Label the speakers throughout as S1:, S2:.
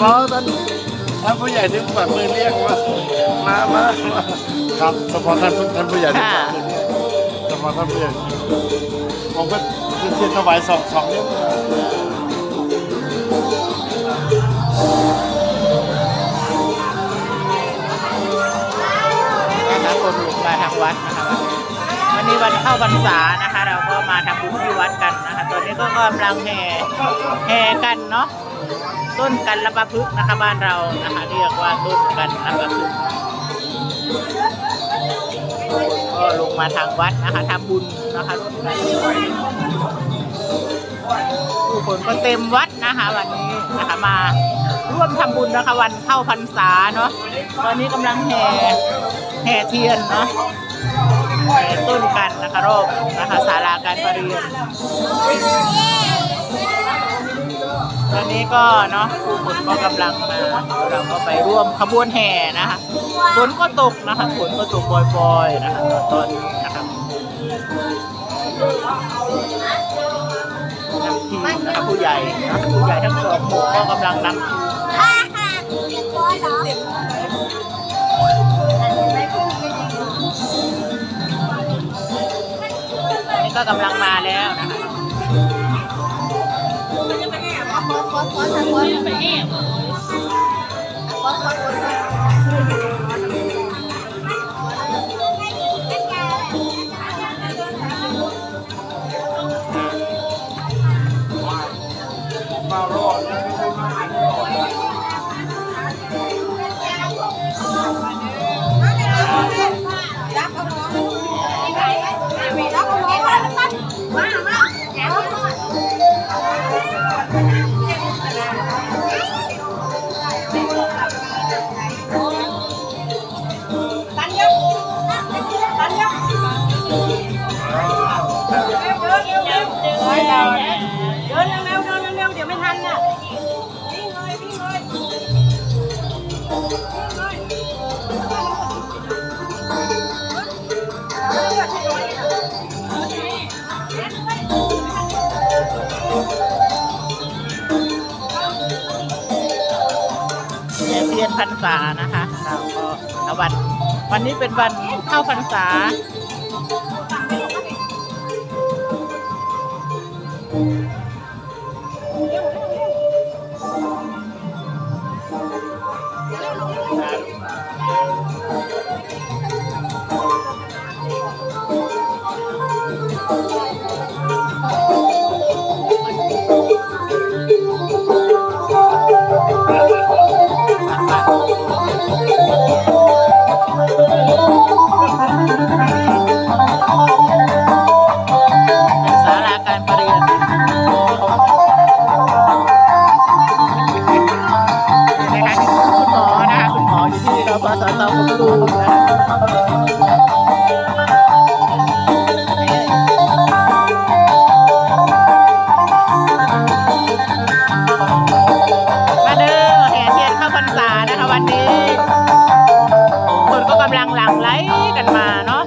S1: พาะท่านท่านผู้ใหญ่ที่แบบมือเรียกว่ามามามาครับเฉพาะท่านท่านผู้ใหญ่ที่แบบมือเรียกเฉพาะท่านผู้ใหญ่ผมก็คือถวายสองสองนิ้ว
S2: นะคะคนลุกมาทางวัดนะคะวันนี้วันเข้าพรรษานะคะ เราก็มาทำบุญที่วัดกันนะคะตอนนี้ก็กำลังแห่แห่กันเนาะ ต้นกันละปะพฤกนะคะบ้านเรานะคะเรียกว่าต้นกันละปะพฤกก็ลงมาทางวัดนะคะทำบุญนะคะร่วมกันผู้คนก็เต็มวัดนะคะวันนี้นะคะมาร่วมทำบุญนะคะวันเข้าพรรษาเนาะตอนนี้กำลังแห่แห่เทียนเนาะต้นกันนะคะรอบนะคะศาลาการประเรียน ตอนนี้ก็เนาะผู้คนก็กำลังมาเราก็ไปร่วมขบวนแห่นะคะฝนก็ตกนะคะฝนก็ตกปล่อยๆนะคะตอนนี้นะครับนำทีมนะคะผู้ใหญ่นะผู้ใหญ่ทั้งสองหมู่ก็กำลังนำทีมนี่ก็กำลังมาแล้วนะคะ
S1: ม
S2: พรรษานะคะเราก็วันวันนี้เป็นวันเข้าพรรษา เป็ มาเด้อแห่เทียนเข้าพรรษานะคะวันนี้ คนก็กำลังหลั่งไหลกันมาเนาะ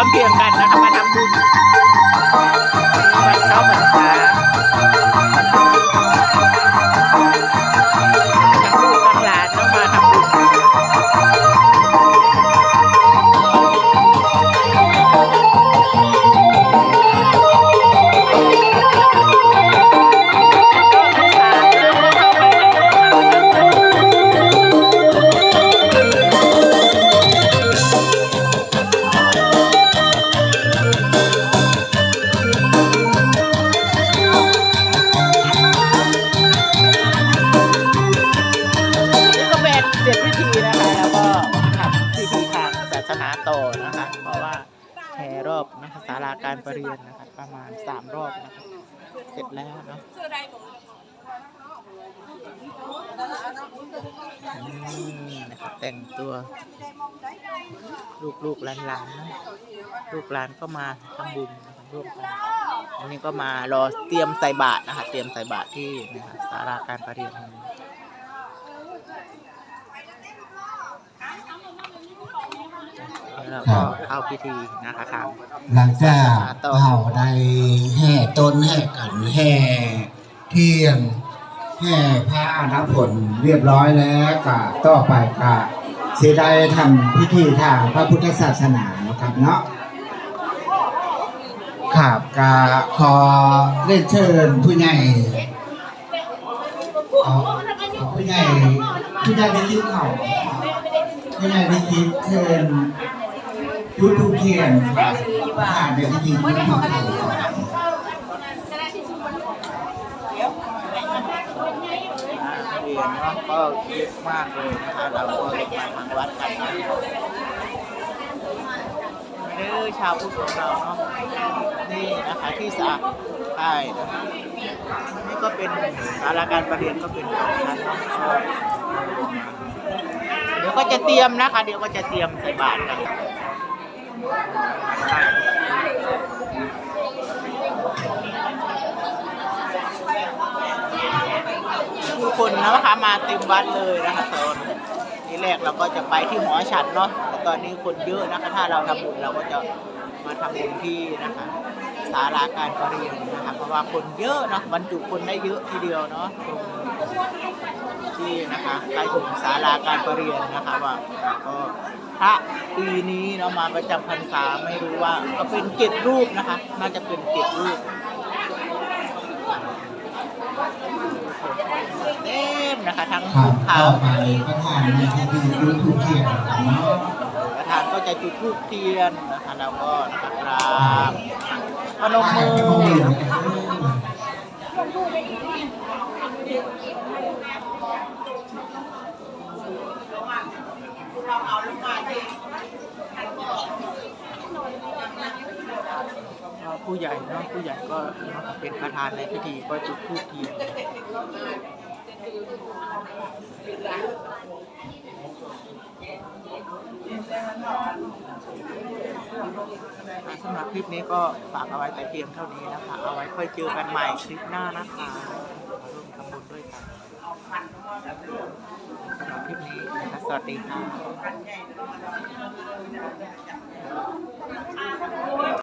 S2: อนะคะพร้อมเพียงกันนะคะมาทำบุ การประเรียนนะคะประมาณสามรอบนะคะเสร็จแล้วเนาะอืมนะคะแต่งตัวลูกลูกๆหลานหลานๆนะลูกหลานก็มาทำบุญนะคะร่วมกันอันนี้ก็มารอเตรียมใส่บาตรนะคะ เตรียมใส่บาตรที่นะคะศาลาการประเรียน แห่งนี้แล้วก็เข้าพิธีนะคะทาง
S3: หลังจากเราได้แห่ต้นแห่กันแห่เทียนแห่พระอนาผลเรียบร้อยแล้วก็ต่อไปก็สิได้ทำพิธีทางพระพุทธศาสนานะครับเนาะครับก็ขอเรียนเชิญผู้ใหญ่เอาเอาผู้ใหญ่ผู้ใหญ่ได้ยินเขาผู้ใหญ่ได้ยินเชิญ ยุทธเทียนครับผ่านในพิธียุทธเทียน
S2: เรียนเนาะก็เยอะมากเลยนะคะเราก็ลงมาทางวัดกันนะเด้อชาวพุทธของเราเนาะนี่นะคะที่สะอาดใช่นะคะนี่ก็เป็นสาราการประเรียนก็เป็นของชั้นเนาเดี๋ยวก็จะเตรียมนะคะ เดี๋ยวก็จะเตรียมใส่บาตรกันผู้ คนนะคะมาเต็มวัดเลยนะคะตอนที่แรกเราก็จะไปที่หอฉันเนาะแต่ตอนนี้คนเยอะนะคะ ถ้าเราทำบุญเราก็จะมาทำบุญที่นะคะศาลาการประเรียนนะคะเพราะว่าคนเยอะเนาะบรรจุคนได้เยอะทีเดียวเนาะตรงที่นะคะใกล้ถึงศาลาการประเรียนนะคะว่าก็พระปีนี้เนาะมาประจำพรรษาไม่รู้ว่าก็เป็นเจ็ดรูปนะคะ น่าจะเป็นเจ็ดรูป เต็มนะคะทั้ง
S3: ครั
S2: ทุ
S3: บ
S2: กขาว
S3: ไปประธานในพิธียุทธเทียนครับเนาะ
S2: ประธานก็จะจุดธูปเทียนนะคะแล้วก็นะครับกราบพนมมือ
S3: พนมมือ
S2: ผู้ใหญ่เนาะผู้ใหญ่ก็เป็นประธานในพิธีก็จุดธูปเทียนอ่สำหรับคลิปนี้ก็ฝากเอาไว้แต่เพียงเท่านี้นะคะ เอาไว้ค่อยเจอกันใหม่คลิปหน้านะคะร่วมทำบุญด้วยกันสำหรับคลิปนี้นะคะสวัสดีค่ะ